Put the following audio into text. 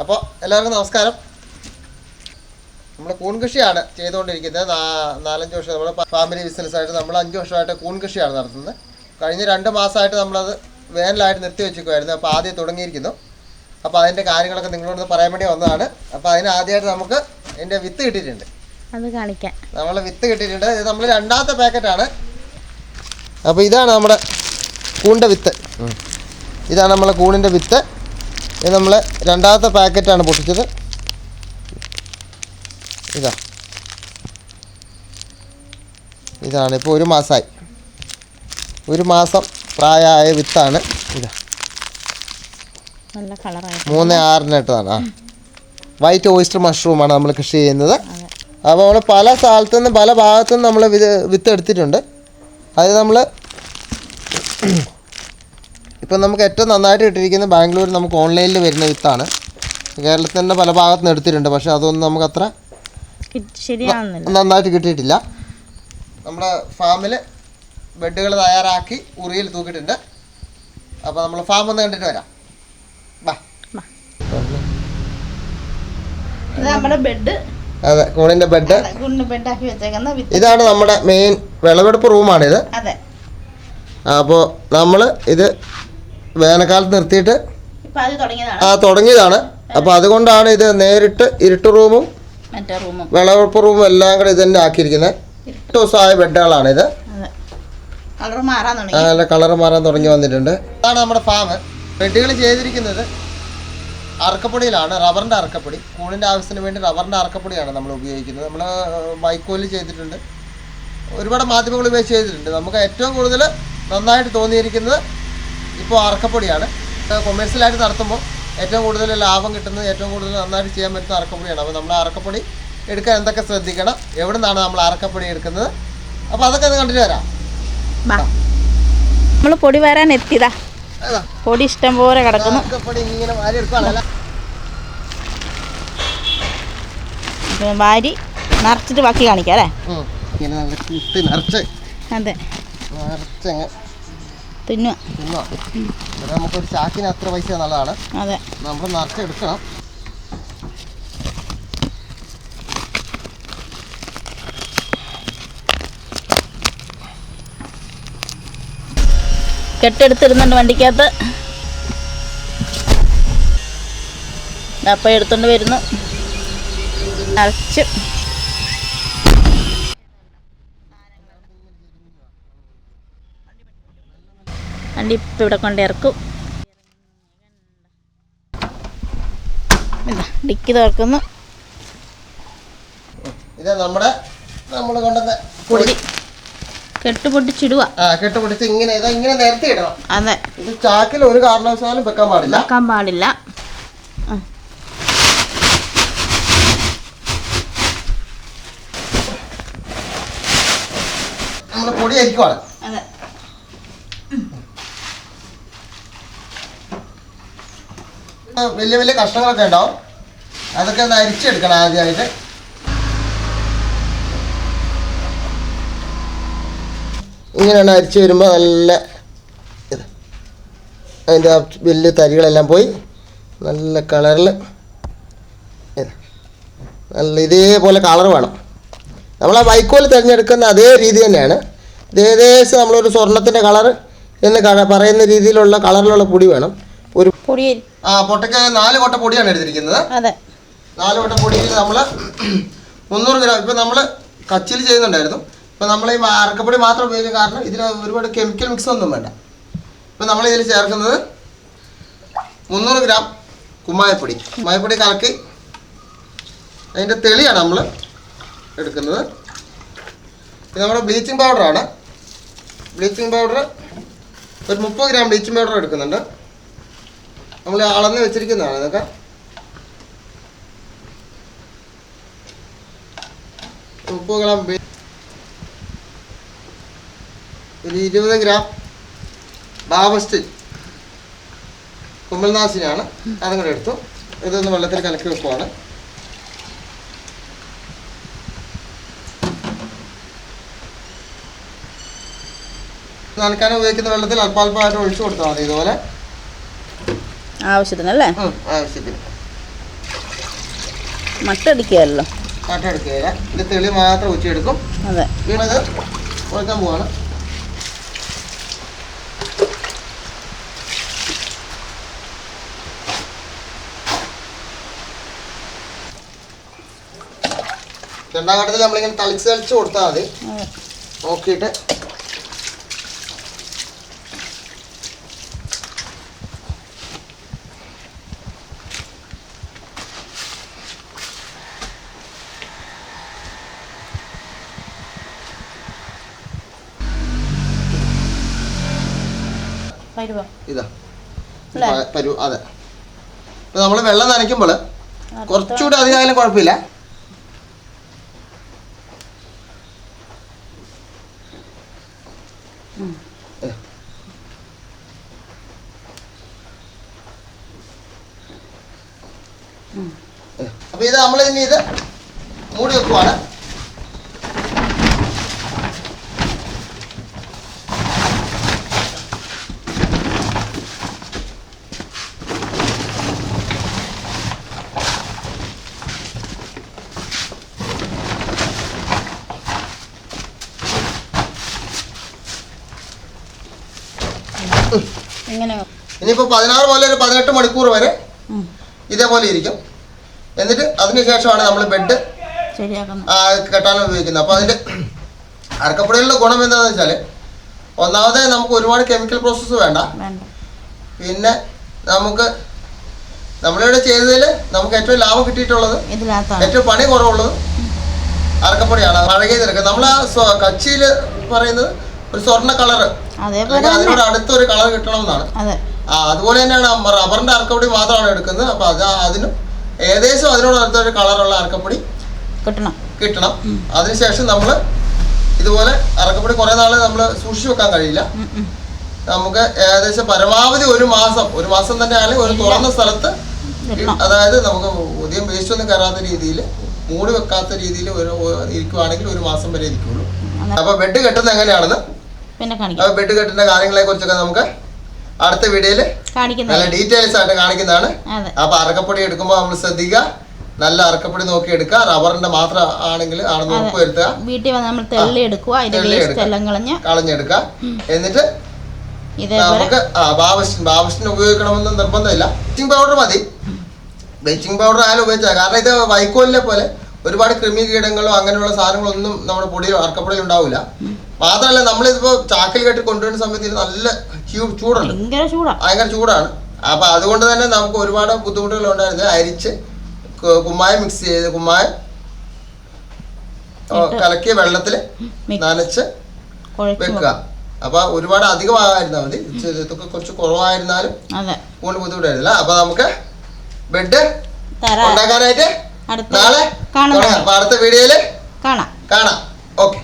അപ്പോൾ എല്ലാവർക്കും നമസ്കാരം. നമ്മൾ കൂൺ കൃഷിയാണ് ചെയ്തുകൊണ്ടിരിക്കുന്നത്. നാ- നാലഞ്ച് വർഷം നമ്മുടെ ഫാമിലി ബിസിനസ്സായിട്ട് നമ്മൾ അഞ്ച് വർഷമായിട്ട് കൂൺ കൃഷിയാണ് നടത്തുന്നത്. കഴിഞ്ഞ രണ്ട് മാസമായിട്ട് നമ്മളത് വേനലായിട്ട് നിർത്തി വെച്ചിരിക്കുമായിരുന്നു അപ്പോൾ ആദ്യം തുടങ്ങിയിരിക്കുന്നു. അപ്പോൾ അതിന്റെ കാര്യങ്ങളൊക്കെ നിങ്ങളോട് പറയാൻ വേണ്ടി വന്നതാണ്. അപ്പോൾ അതിന് ആദ്യമായിട്ട് നമുക്ക് എന്റെ വിത്ത് കിട്ടിയിട്ടുണ്ട്. അത് കാണിക്കാം. നമ്മൾ വിത്ത് കിട്ടിയിട്ടുണ്ട്. ഇത് നമ്മൾ രണ്ടാമത്തെ പാക്കറ്റാണ്. അപ്പോൾ ഇതാണ് നമ്മുടെ കൂണിന്റെ വിത്ത്. ഇതാണ് നമ്മളെ കൂണിന്റെ വിത്ത്. ഇത് നമ്മൾ രണ്ടാമത്തെ പാക്കറ്റാണ് പൊട്ടിച്ചത്. ഇതാ. ഇതാണ് ഇപ്പോൾ ഒരു മാസമായി ഒരു മാസം പ്രായമായ വിത്താണ് ഇതാ. നല്ല ആറിന് മൂന്ന് ആറിനിട്ടതാണ് ആ. വൈറ്റ് ഓയിസ്റ്റർ മഷ്റൂമാണ് നമ്മൾ കൃഷി ചെയ്യുന്നത്. അപ്പോൾ നമ്മൾ പല സ്ഥലത്തു നിന്നും പല ഭാഗത്തു നിന്നും നമ്മൾ വിത്ത് എടുത്തിട്ടുണ്ട് അത് നമ്മൾ ഇപ്പം നമുക്ക് ഏറ്റവും നന്നായിട്ട് കിട്ടിയിരിക്കുന്നത് ബാംഗ്ലൂർ നമുക്ക് ഓൺലൈനിൽ വരുന്ന വിത്താണ്. കേരളത്തിന്റെ പല ഭാഗത്തു നിന്ന് എടുത്തിട്ടുണ്ട്. പക്ഷേ അതൊന്നും നമുക്ക് അത്ര ശരിയാവുന്നില്ല. നന്നായിട്ട് കിട്ടിയിട്ടില്ല. നമ്മുടെ ഫാമിൽ ബെഡുകൾ തയ്യാറാക്കി ഉറിയിൽ തൂക്കിയിട്ടുണ്ട്. അപ്പോൾ നമ്മൾ ഫാം ഒന്ന് കണ്ടിട്ട് വരാം. ബാ നമ്മുടെ ബെഡ്. അതെ കൂണിന്റെ ബെഡ്. ഇതാണ് നമ്മുടെ മെയിൻ വിളവെടുപ്പ് റൂമാണിത് അതെ. അപ്പോൾ നമ്മൾ ഇത് വേനൽക്കാലത്ത് നിർത്തിയിട്ട് ആ തുടങ്ങിയതാണ്. അപ്പോൾ അതുകൊണ്ടാണ് ഇത് നേരിട്ട് ഇരുട്ട് റൂമും വിളവെടുപ്പ് റൂമും എല്ലാം കൂടെ ഇത് തന്നെ ആക്കിയിരിക്കുന്നത്. എട്ട് ദിവസമായ ബെഡുകളാണ് ഇത്. അല്ല കളർ മാറാൻ തുടങ്ങി. നല്ല കളർ മാറാൻ തുടങ്ങി വന്നിട്ടുണ്ട്. അതാണ് നമ്മുടെ ഫാം ബെഡുകൾ ചെയ്തിരിക്കുന്നത് അറക്കപ്പൊടിയിലാണ് റബ്ബറിന്റെ അറക്കപ്പൊടി. കൂണിന്റെ ആവശ്യത്തിന് വേണ്ടി റബ്ബറിന്റെ അറക്കപ്പൊടിയാണ് നമ്മൾ ഉപയോഗിക്കുന്നത്. നമ്മൾ വൈക്കോൽ ചെയ്തിട്ടുണ്ട്. ഒരുപാട് മാധ്യമങ്ങൾ ഉപയോഗിച്ച് ചെയ്തിട്ടുണ്ട്. നമുക്ക് ഏറ്റവും കൂടുതൽ നന്നായിട്ട് തോന്നിയിരിക്കുന്നത് ഇപ്പോൾ അറക്കപ്പൊടിയാണ്. കൊമേഴ്സ്യലായിട്ട് നടത്തുമ്പോൾ ഏറ്റവും കൂടുതൽ ലാഭം കിട്ടുന്നത് ഏറ്റവും കൂടുതൽ നന്നായിട്ട് ചെയ്യാൻ പറ്റുന്ന അറക്കപ്പൊടിയാണ്. അപ്പോൾ നമ്മൾ അറക്കപ്പൊടി എടുക്കാൻ എന്തൊക്കെ ശ്രദ്ധിക്കണം എവിടെ നിന്നാണ് നമ്മൾ അറക്കപ്പൊടി എടുക്കുന്നത്? അപ്പോൾ അതൊക്കെ ഒന്ന് കണ്ടിട്ട് വരാം. നമ്മൾ പൊടി വരാൻ എത്തിയതാ. പൊടി ഇഷ്ടം പോലെ കിടക്കുന്നു. വാരി നിറച്ചിട്ട് ബാക്കി കാണിക്കാം അല്ലേ? അതെ. നിറച്ചങ്ങ് തിന്നുക. നമുക്കൊരു ചാക്കിന് അത്ര പൈസ നല്ലതാണ്. അതെ. നമ്മൾ നിറച്ചെടുക്കണം കെട്ടെടുത്തിരുന്നുണ്ട് വണ്ടിക്കകത്ത്. അപ്പം എടുത്തോണ്ട് വരുന്നു. നിറച്ച്. വണ്ടി ഇപ്പം ഇവിടെ കൊണ്ട് ഇറക്കും. ഡിക്കി തുറക്കുന്നു. ഇത് നമ്മുടെ നമ്മൾ കൊണ്ടുവന്ന പൊടി. ആ ഇങ്ങനെ ഇതാ ഇങ്ങനെ നിരത്തി ഇടണം. അതെ. ഇത് ചാക്കിൽ ഒരു കാരണവശാലും വെക്കാൻ പാടില്ല. വെക്കാൻ പാടില്ല. നമ്മൾ പൊടി അരിക്കുവാണ് അതെ വലിയ വലിയ കഷ്ണങ്ങളൊക്കെ ഉണ്ടാവും. അതൊക്കെ ഒന്ന് അരിച്ചെടുക്കണം ആദ്യമായിട്ട്. ഇങ്ങനെയാണ് അരിച്ച് വരുമ്പോൾ നല്ല ഇത്. അതിന്റെ ആ വലിയ തരികളെല്ലാം പോയി നല്ല കളറിൽ നല്ല ഇതേപോലെ കളർ വേണം. നമ്മൾ ആ വൈക്കോൽ തിരഞ്ഞെടുക്കുന്ന അതേ രീതി തന്നെയാണ്. ഏകദേശം നമ്മളൊരു സ്വർണത്തിന്റെ കളർ എന്ന് പറയുന്ന രീതിയിലുള്ള കളറിലുള്ള പൊടി വേണം. ഒരു പൊടി ആ പൊട്ടയ്ക്ക് നാല് കൊട്ട പൊടിയാണ് എടുത്തിരിക്കുന്നത്. നാല് കൊട്ട പൊടിയിൽ നമ്മൾ മുന്നൂറ് ഗ്രാം ഇപ്പം നമ്മൾ കച്ചിൽ ചെയ്യുന്നുണ്ടായിരുന്നു. ഇപ്പം നമ്മൾ ഈ അറക്കപ്പൊടി മാത്രം ഉപയോഗിക്കാൻ കാരണം ഇതിന് ഒരുപാട് കെമിക്കൽ മിക്സ് ഒന്നും വേണ്ട. ഇപ്പം നമ്മൾ ഇതിൽ ചേർക്കുന്നത് മുന്നൂറ് ഗ്രാം കുമ്മായപ്പൊടി. കുമ്മായപ്പൊടി കലക്കി അതിന്റെ തെളിയാണ് നമ്മൾ എടുക്കുന്നത്. ഇത് നമ്മുടെ ബ്ലീച്ചിങ് പൗഡറാണ് ബ്ലീച്ചിങ് പൗഡർ ഒരു മുപ്പത് ഗ്രാം ബ്ലീച്ചിങ് പൗഡർ എടുക്കുന്നുണ്ട്. നമ്മൾ അളന്ന് വെച്ചിരിക്കുന്നതാണ്. ഇതൊക്കെ ഉപ്പ് ഗ്രാം ഒരു ഇരുപത് ഗ്രാം ബാബസ്റ്റ് കുമ്പൽനാശിനിയാണ്. അതും കൂടെ എടുത്തു. ഇതൊന്ന് വെള്ളത്തിൽ കലക്കി വെക്കുവാണ്. നനക്കാൻ ഉപയോഗിക്കുന്ന വെള്ളത്തിൽ അല്പാൽപ്പമായിട്ട് ഒഴിച്ചു കൊടുത്താൽ മതി ഇതുപോലെ. ആവശ്യത്തിനല്ലേ? ഉം, ആവശ്യത്തിന്. മട്ടടിക്കുകയല്ലോ. കാട്ടെടുക്കുകയില്ല ഇത് തെളി മാത്രം ഉച്ചയെടുക്കും. അതെ. വീണത് കുഴക്കാൻ പോവാണ്. രണ്ടാം ഘട്ടത്തിൽ നമ്മളിങ്ങനെ തളിച്ച് തളിച്ച് കൊടുത്താൽ മതി. നോക്കിയിട്ട് ഇതാ? പരു അതെ. ഇപ്പൊ നമ്മൾ വെള്ളം നനയ്ക്കുമ്പോൾ കുറച്ചുകൂടി അധികമായാലും കുഴപ്പമില്ല. അപ്പൊ ഇത് നമ്മൾ ഇനി ഇത് മൂടി വെക്കുവാണ്. ഇങ്ങനെ ഇനിയിപ്പോൾ പതിനാറ് പോലെ ഒരു പതിനെട്ട് മണിക്കൂർ വരെ. ഇതേപോലെ ഇരിക്കും. എന്നിട്ട് അതിനുശേഷമാണ് നമ്മൾ ബെഡ് കെട്ടാനും ഉപയോഗിക്കുന്നത്. അപ്പോൾ അതിന്റെ അരക്കപ്പൊടികളുടെ ഗുണം എന്താണെന്ന് വെച്ചാൽ ഒന്നാമത് നമുക്ക് ഒരുപാട് കെമിക്കൽ പ്രോസസ്സ് വേണ്ട. പിന്നെ നമുക്ക് നമ്മളിവിടെ ചെയ്തതിൽ നമുക്ക് ഏറ്റവും ലാഭം കിട്ടിയിട്ടുള്ളത് ഏറ്റവും പണി കുറവുള്ളത് അറക്കപ്പൊടിയാണ് പഴകിയത് നിരക്ക് നമ്മൾ ആ കച്ചിയിൽ പറയുന്നത് ഒരു സ്വർണ കളറ്. അതേപോലെ അതിനോട് അടുത്തൊരു കളർ കിട്ടണമെന്നാണ്. ആ അതുപോലെ തന്നെയാണ് റബ്ബറിന്റെ അറക്കപ്പൊടി മാത്രമാണ് എടുക്കുന്നത്. അപ്പൊ അത് അതിനും ഏകദേശം അതിനോട് അടുത്തൊരു കളറുള്ള അറക്കപ്പൊടി കിട്ടണം. കിട്ടണം. അതിനുശേഷം നമ്മൾ ഇതുപോലെ അറക്കപ്പൊടി കുറെ നാൾ നമ്മൾ സൂക്ഷിച്ചു വെക്കാൻ കഴിയില്ല. നമുക്ക് ഏകദേശം പരമാവധി ഒരു മാസം ഒരു മാസം തന്നെ ആണെങ്കിൽ ഒരു തുറന്ന സ്ഥലത്ത്. അതായത് നമുക്ക് അധികം വേസ്റ്റ് ഒന്നും കയറാത്ത രീതിയിൽ മൂടി വെക്കാത്ത രീതിയിൽ ഒരു ഇരിക്കുവാണെങ്കിൽ ഒരു മാസം വരെ ഇരിക്കുള്ളൂ. അപ്പൊ ബെഡ് കെട്ടുന്നത് എങ്ങനെയാണെന്ന് പിന്നെ കാണിക്കാം. ബെഡ് കെട്ടിന്റെ കാര്യങ്ങളെ കുറിച്ചൊക്കെ നമുക്ക് അടുത്ത വീഡിയോയിൽ നല്ല ഡീറ്റെയിൽസ് ആയിട്ട് കാണിക്കുന്നതാണ്. അപ്പൊ അറക്കപ്പൊടി എടുക്കുമ്പോൾ നമ്മൾ ശ്രദ്ധിക്കുക നല്ല അറക്കപ്പൊടി നോക്കി എടുക്കുക റബ്ബറിന്റെ മാത്രം ആണെങ്കിൽ ആണെന്ന്. ഉറപ്പ് വരുത്തുക വീട്ടിൽ വന്ന് നമ്മൾ തെള്ളി എടുക്കുക. എല്ലാം കളഞ്ഞ് കളഞ്ഞെടുക്കുക എന്നിട്ട് നമുക്ക് ബാബസ്റ്റിൻ ബാബസ്റ്റിൻ ഉപയോഗിക്കണമെന്ന് നിർബന്ധമില്ല. ബ്ലീച്ചിങ് പൗഡർ മതി. ബ്ലീച്ചിങ് പൗഡർ ആയാലും ഉപയോഗിച്ചാൽ കാരണം ഇത് വൈക്കോലിനെ പോലെ ഒരുപാട് കൃമി കീടങ്ങളോ അങ്ങനെയുള്ള സാധനങ്ങളൊന്നും നമ്മുടെ പൊടിയിൽ അറക്കപ്പൊടിയിൽ ഉണ്ടാവില്ല മാത്രമല്ല നമ്മളിതിപ്പോ ചാക്കിൽ കെട്ടി കൊണ്ടുവരുന്ന സമയത്ത് നല്ല ചൂടുണ്ട് ഭയങ്കര ചൂടാ. ഭയങ്കര ചൂടാണ്. അപ്പൊ അതുകൊണ്ട് തന്നെ നമുക്ക് ഒരുപാട് ബുദ്ധിമുട്ടുകൾ ഉണ്ടായിരുന്നു. അരിച്ച് കുമ്മായം മിക്സ് ചെയ്ത് കുമ്മായം കലക്കിയ വെള്ളത്തിൽ നനച്ച് വെക്കുക. അപ്പൊ ഒരുപാട് അധികമാകാതിരുന്നാൽ മതി. ഇതൊക്കെ കുറച്ച് കുറവായിരുന്നാലും കൂടുതൽ ബുദ്ധിമുട്ടായിരുന്നില്ല. അപ്പൊ നമുക്ക് ബെഡ് ഉണ്ടാക്കാനായിട്ട് നാളെ അടുത്ത വീഡിയോയിൽ കാണാം. കാണാം. ഓക്കെ